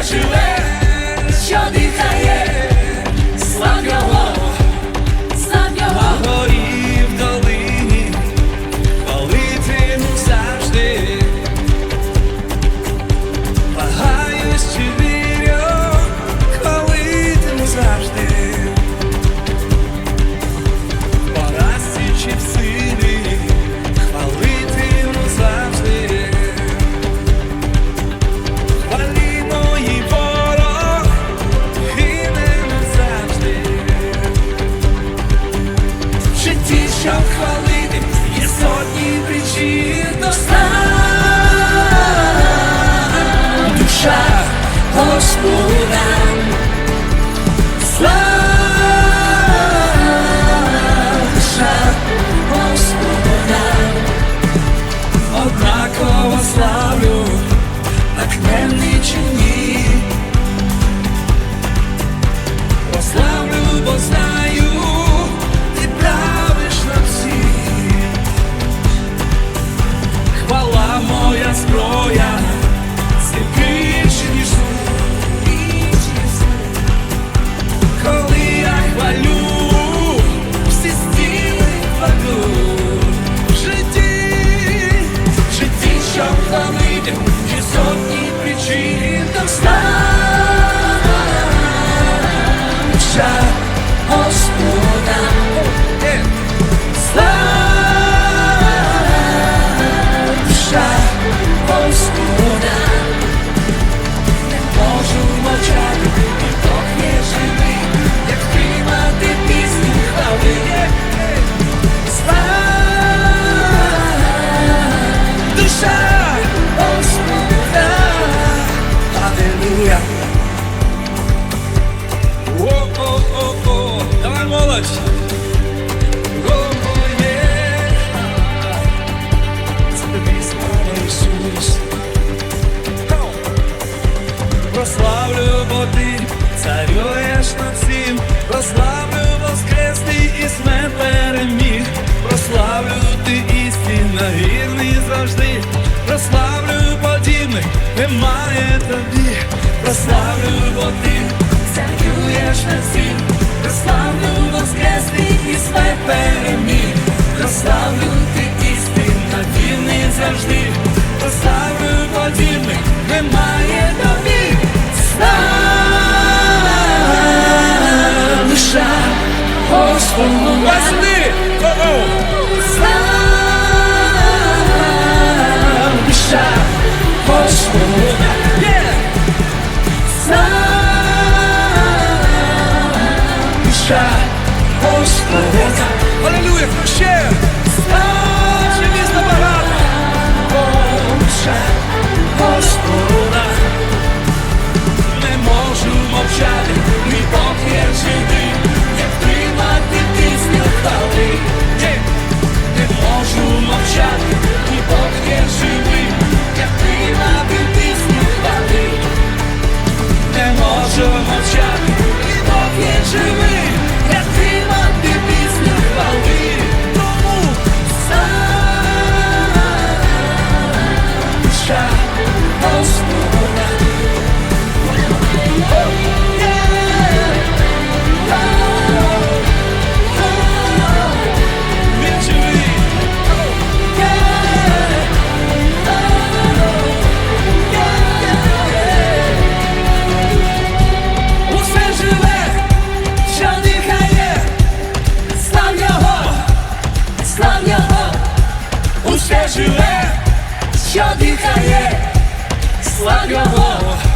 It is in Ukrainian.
as you немає тобі, прославлю, бо ти царюєш на всім, прославлю. shine. Oh, Hallelujah. Share. живе, що дихає, слава Богу.